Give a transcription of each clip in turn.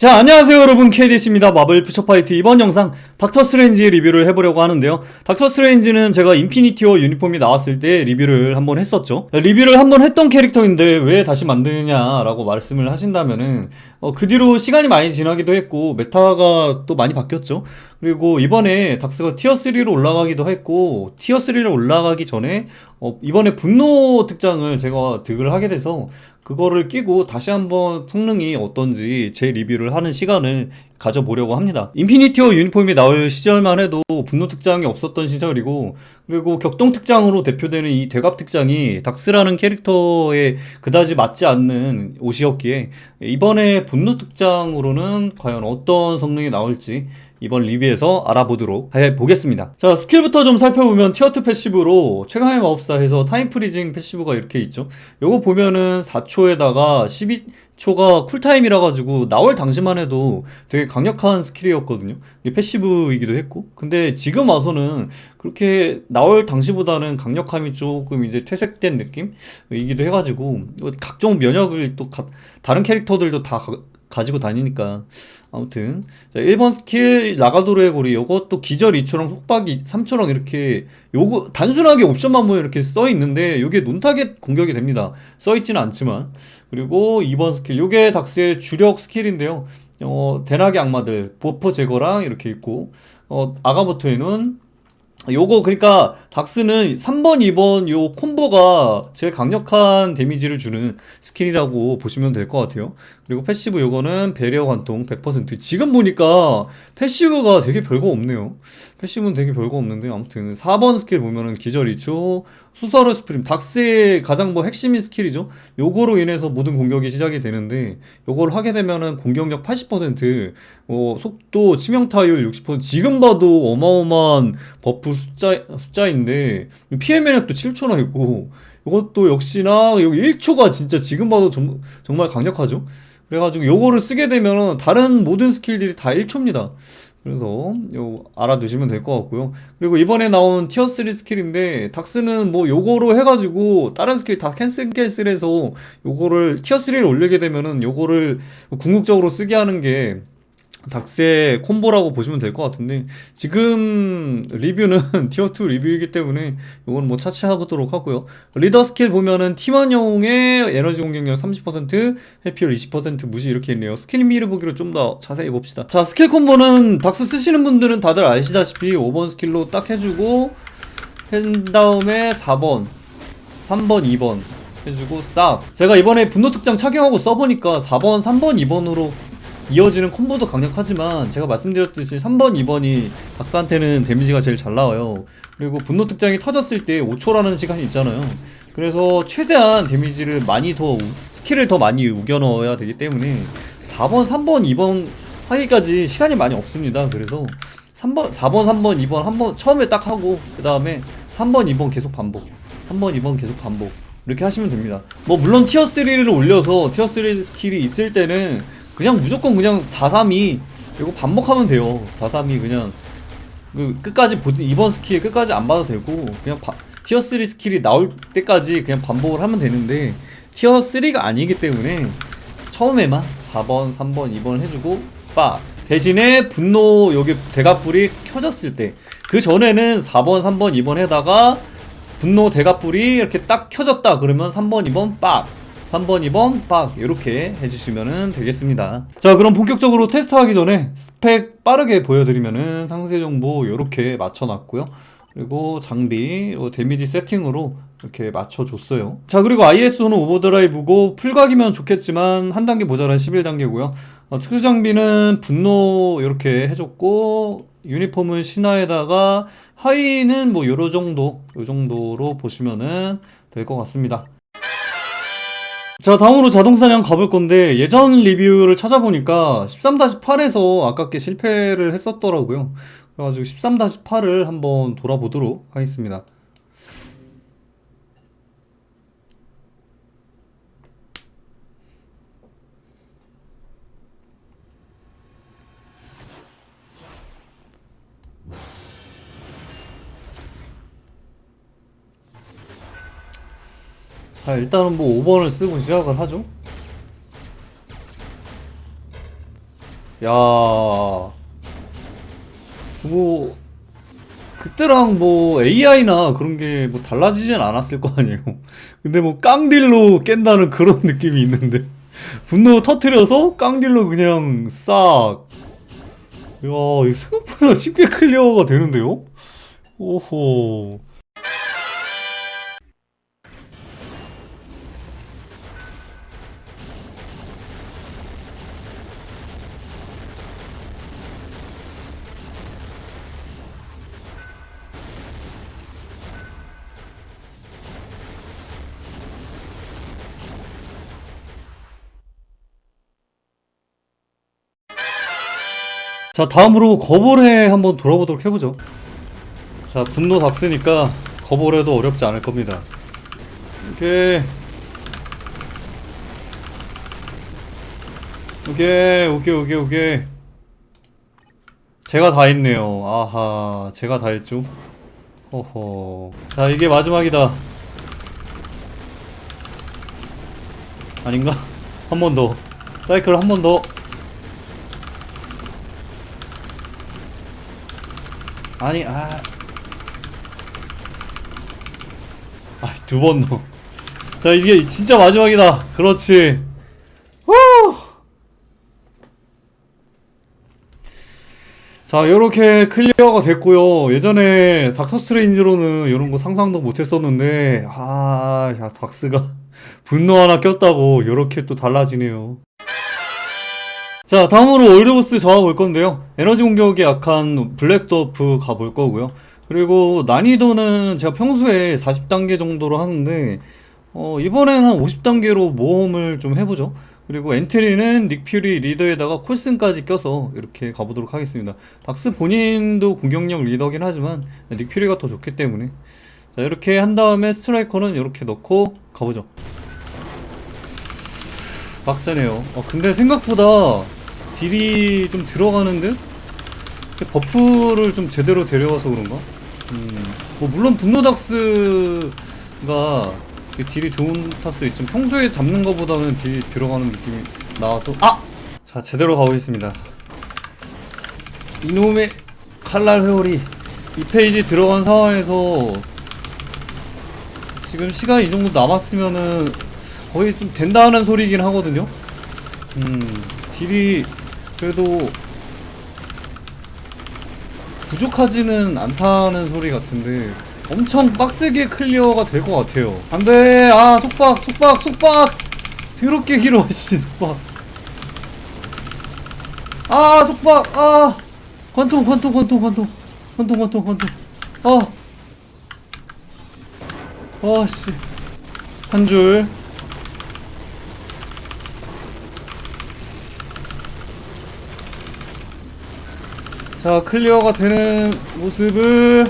자, 안녕하세요 여러분 KDS입니다. 마블 퓨처파이트 이번 영상 닥터 스트레인지 리뷰를 해보려고 하는데요. 닥터 스트레인지는 제가 인피니티 워 유니폼이 나왔을 때 리뷰를 한번 했었죠. 리뷰를 한번 했던 캐릭터인데 왜 다시 만드느냐라고 말씀을 하신다면은 어, 그 뒤로 시간이 많이 지나기도 했고 메타가 또 많이 바뀌었죠. 그리고 이번에 닥스가 티어 3로 올라가기도 했고 티어 3로 올라가기 전에 어, 이번에 분노 특장을 제가 득을 하게 돼서 그거를 끼고 다시 한번 성능이 어떤지 제 리뷰를 하는 시간을 가져보려고 합니다. 인피니티어 유니폼이 나올 시절만 해도 분노 특장이 없었던 시절이고 그리고 격동 특장으로 대표되는 이 대갑 특장이 닥스라는 캐릭터에 그다지 맞지 않는 옷이었기에 이번에 분노 특장으로는 과연 어떤 성능이 나올지 이번 리뷰에서 알아보도록 해보겠습니다. 자, 스킬부터 좀 살펴보면 티어2 패시브로 최강의 마법사 해서 타임 프리징 패시브가 이렇게 있죠. 요거 보면은 4초에다가 12 초가 쿨타임이라 가지고 나올 당시만 해도 되게 강력한 스킬이었거든요. 이게 패시브이기도 했고. 근데 지금 와서는 그렇게 나올 당시보다는 강력함이 조금 이제 퇴색된 느낌이기도 해 가지고 각종 면역을 또 가- 다른 캐릭터들도 다 가- 가지고 다니니까. 아무튼. 자, 1번 스킬 라가도르의 고리. 요것도 기절 2초랑 속박이 3초랑 이렇게 요거 단순하게 옵션만 보면 이렇게 써 있는데 요게 논타겟 공격이 됩니다. 써 있지는 않지만. 그리고 2번 스킬. 요게 닥스의 주력 스킬인데요. 어, 대나기 악마들 버퍼 제거랑 이렇게 있고. 어, 아가모토에는 요거 그러니까 닥스는 3번, 2번 요 콤보가 제일 강력한 데미지를 주는 스킬이라고 보시면 될 것 같아요. 그리고 패시브 요거는 배려 관통 100%. 지금 보니까 패시브가 되게 별거 없네요. 패시브는 되게 별거 없는데 아무튼 4번 스킬 보면은 기절 2초, 수서르 스프림 닥스의 가장 뭐 핵심인 스킬이죠. 요거로 인해서 모든 공격이 시작이 되는데 요걸 하게 되면은 공격력 80%, 어, 속도, 치명 타율 60%. 지금 봐도 어마어마한 버프 숫자 숫자인데 피해 면역도 7초나 있고 이것도 역시나 여기 1초가 진짜 지금 봐도 정, 정말 강력하죠. 그래가지고 요거를 쓰게 되면 다른 모든 스킬들이 다 1초입니다. 그래서 요 알아두시면 될 것 같고요. 그리고 이번에 나온 티어 3 스킬인데 닥스는 뭐 요거로 해가지고 다른 스킬 다 캔슬 캔슬해서 요거를 티어 3를 올리게 되면은 요거를 궁극적으로 쓰게 하는 게 닥스의 콤보라고 보시면 될 것 같은데 지금 리뷰는 티어2 리뷰이기 때문에 이건 뭐 차치하도록 하고요. 리더 스킬 보면은 팀원용의 에너지 공격력 30% 회피율 20% 무시 이렇게 있네요. 스킬 미를 보기로 좀 더 자세히 봅시다. 자 스킬 콤보는 닥스 쓰시는 분들은 다들 아시다시피 5번 스킬로 딱 해주고 한 다음에 4번 3번 2번 해주고 싹 제가 이번에 분노 특장 착용하고 써보니까 4번 3번 2번으로 이어지는 콤보도 강력하지만 제가 말씀드렸듯이 3번, 2번이 박사한테는 데미지가 제일 잘 나와요. 그리고 분노 특장이 터졌을 때 5초라는 시간이 있잖아요. 그래서 최대한 데미지를 많이 더 우- 스킬을 더 많이 우겨 넣어야 되기 때문에 4번, 3번, 2번 하기까지 시간이 많이 없습니다. 그래서 3번, 4번, 3번, 2번 한 번 처음에 딱 하고 그 다음에 3번, 2번 계속 반복. 3번, 2번 계속 반복. 이렇게 하시면 됩니다. 뭐 물론 티어 3를 올려서 티어 3 스킬이 있을 때는 그냥 무조건 그냥 432 이거 반복하면 돼요. 432 그냥 그 끝까지 보 이번 스킬 끝까지 안 봐도 되고 그냥 바, 티어 3 스킬이 나올 때까지 그냥 반복을 하면 되는데 티어 3가 아니기 때문에 처음에만 4번, 3번, 2번 해주고 빠 대신에 분노 여기 대각불이 켜졌을 때 그 전에는 4번, 3번, 2번 해다가 분노 대각불이 이렇게 딱 켜졌다 그러면 3번, 2번 빡 3번, 2번 빡 이렇게 해주시면 되겠습니다. 자 그럼 본격적으로 테스트하기 전에 스펙 빠르게 보여드리면은 상세 정보 이렇게 맞춰놨고요. 그리고 장비 요 데미지 세팅으로 이렇게 맞춰줬어요. 자 그리고 ISO는 오버드라이브고 풀각이면 좋겠지만 한 단계 모자란 11단계고요. 어, 특수 장비는 분노 이렇게 해줬고 유니폼은 신화에다가 하의는 뭐 요러 정도 요 정도로 보시면은 될 것 같습니다. 자 다음으로 자동사냥 가볼 건데 예전 리뷰를 찾아보니까 13-8에서 아깝게 실패를 했었더라고요. 그래가지고 13-8을 한번 돌아보도록 하겠습니다 자 일단은 뭐 5번을 쓰고 시작을 하죠 야, 뭐, 그때랑 뭐 AI나 그런 게 뭐 달라지진 않았을 거 아니에요. 근데 뭐 깡딜로 깬다는 그런 느낌이 있는데. 분노 터트려서 깡딜로 그냥 싹. 야, 이거 생각보다 쉽게 클리어가 되는데요? 오호. 자, 다음으로 거볼에 한번 돌아보도록 해보죠. 자, 분노 닥스니까 거볼에도 어렵지 않을 겁니다. 오케이. 오케이, 오케이, 오케이, 오케이. 제가 다 했네요. 아하, 제가 다 했죠. 호호. 자, 이게 마지막이다. 아닌가? 한 번 더. 사이클 한 번 더. 아니 아. 아, 두번 더. 자, 이게 진짜 마지막이다. 그렇지. 후! 자, 요렇게 클리어가 됐고요. 예전에 닥터 스트레인지로는 이런 거 상상도 못 했었는데, 아, 야, 닥스가 분노 하나 꼈다고 요렇게 또 달라지네요. 자, 다음으로 올드보스 잡아볼 건데요. 에너지 공격에 약한 블랙더프 가볼 거고요. 그리고 난이도는 제가 평소에 40단계 정도로 하는데, 어, 이번에는 한 50단계로 모험을 좀 해보죠. 그리고 엔트리는 닉퓨리 리더에다가 콜슨까지 껴서 이렇게 가보도록 하겠습니다. 닥스 본인도 공격력 리더긴 하지만 닉퓨리가 더 좋기 때문에. 자, 이렇게 한 다음에 스트라이커는 이렇게 넣고 가보죠. 빡세네요. 어, 근데 생각보다 딜이 좀 들어가는 듯? 버프를 좀 제대로 데려와서 그런가? 음, 뭐 물론 분노닥스가 이 딜이 좋은 탑도 있지만 평소에 잡는 것보다는 딜이 들어가는 느낌이 나와서 아! 자 제대로 가보겠습니다 이놈의 칼날 회오리 이 페이지 들어간 상황에서 지금 시간이 이 정도 남았으면은 거의 좀 된다는 소리긴 하거든요 음 딜이 그래도 부족하지는 않다는 소리 같은데 엄청 빡세게 클리어가 될 것 같아요. 안돼! 아 속박 속박 속박! 더럽게 길어 씨 속박. 아 속박! 아! 관통 관통 관통 관통. 관통 관통 관통. 아. 아씨. 한줄 자 클리어가 되는 모습을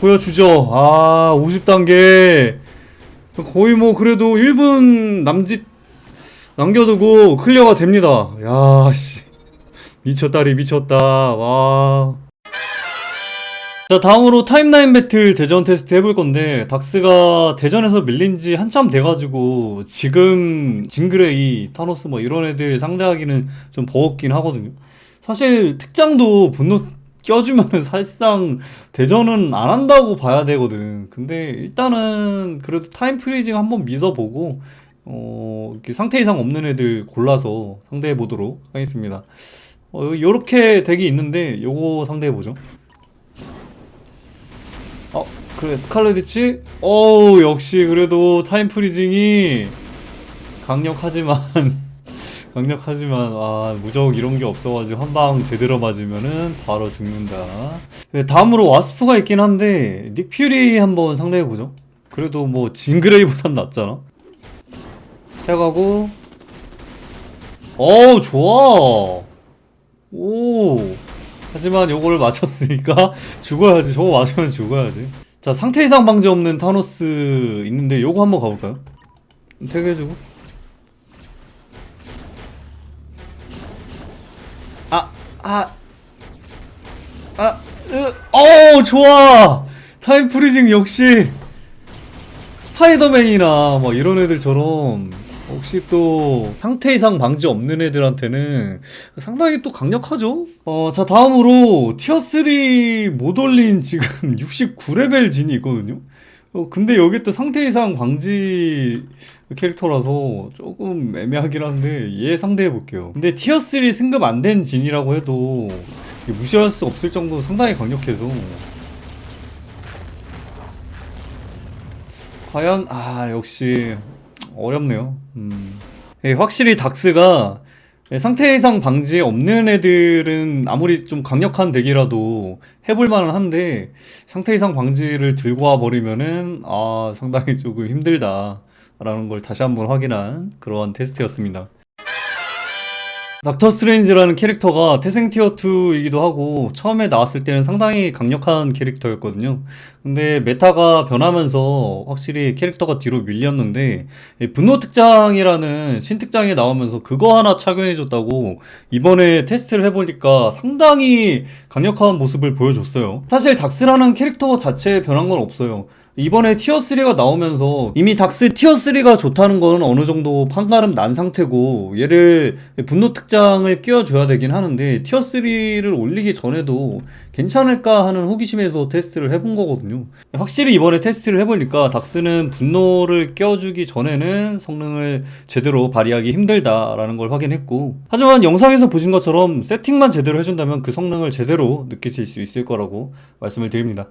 보여주죠. 아 50단계. 거의 뭐 그래도 1분 남짓 남겨두고 클리어가 됩니다. 야씨. 미쳤다리 미쳤다. 와. 자 다음으로 타임라인 배틀 대전 테스트 해볼 건데 닥스가 대전에서 밀린 지 한참 돼가지고 지금 징그레이 타노스 뭐 이런 애들 상대하기는 좀 버겁긴 하거든요 사실 특장도 분노 껴주면은 사실상 대전은 안 한다고 봐야 되거든. 근데 일단은 그래도 타임 프리징 한번 믿어보고 어 상태 이상 없는 애들 골라서 상대해 보도록 하겠습니다. 어 요렇게 덱이 있는데 요거 상대해 보죠. 어 그래 스칼레디치 어우 역시 그래도 타임 프리징이 강력하지만 강력하지만 아 무적 이런 게 없어가지고 한 방 제대로 맞으면은 바로 죽는다. 네, 다음으로 와스프가 있긴 한데 닉 퓨리 한번 상대해 보죠. 그래도 뭐 진그레이보단 낫잖아. 해가고 어 좋아. 오. 하지만 요거를 맞췄으니까 죽어야지. 저거 맞으면 죽어야지. 자 상태 이상 방지 없는 타노스 있는데 요거 한번 가볼까요? 태그해주고. 아, 아, 아, 으, 어, 좋아! 타임 프리징 역시 스파이더맨이나 뭐 이런 애들처럼 혹시 또 상태 이상 방지 없는 애들한테는 상당히 또 강력하죠? 어, 자, 다음으로 티어3 못 올린 지금 69레벨 진이 있거든요? 어, 근데 여기 또 상태 이상 방지 캐릭터라서 조금 애매하긴 한데 얘 상대해 볼게요. 근데 티어 3 승급 안 된 진이라고 해도 무시할 수 없을 정도로 상당히 강력해서 과연 아 역시 어렵네요. 음. 예, 확실히 닥스가 예, 상태 이상 방지 없는 애들은 아무리 좀 강력한 덱이라도 해볼 만은 한데 상태 이상 방지를 들고 와 버리면은 아 상당히 조금 힘들다라는 걸 다시 한번 확인한 그러한 테스트였습니다. 닥터 스트레인지라는 캐릭터가 태생 티어 2이기도 하고 처음에 나왔을 때는 상당히 강력한 캐릭터였거든요. 근데 메타가 변하면서 확실히 캐릭터가 뒤로 밀렸는데 이 분노 특장이라는 신특장이 나오면서 그거 하나 착용해줬다고 이번에 테스트를 해보니까 상당히 강력한 모습을 보여줬어요. 사실 닥스라는 캐릭터 자체에 변한 건 없어요. 이번에 티어 3가 나오면서 이미 닥스 티어 3가 좋다는 건 어느 정도 판가름 난 상태고 얘를 분노 특장을 끼워줘야 되긴 하는데 티어 3를 올리기 전에도 괜찮을까 하는 호기심에서 테스트를 해본 거거든요. 확실히 이번에 테스트를 해보니까 닥스는 분노를 끼워주기 전에는 성능을 제대로 발휘하기 힘들다라는 걸 확인했고 하지만 영상에서 보신 것처럼 세팅만 제대로 해준다면 그 성능을 제대로 느끼실 수 있을 거라고 말씀을 드립니다.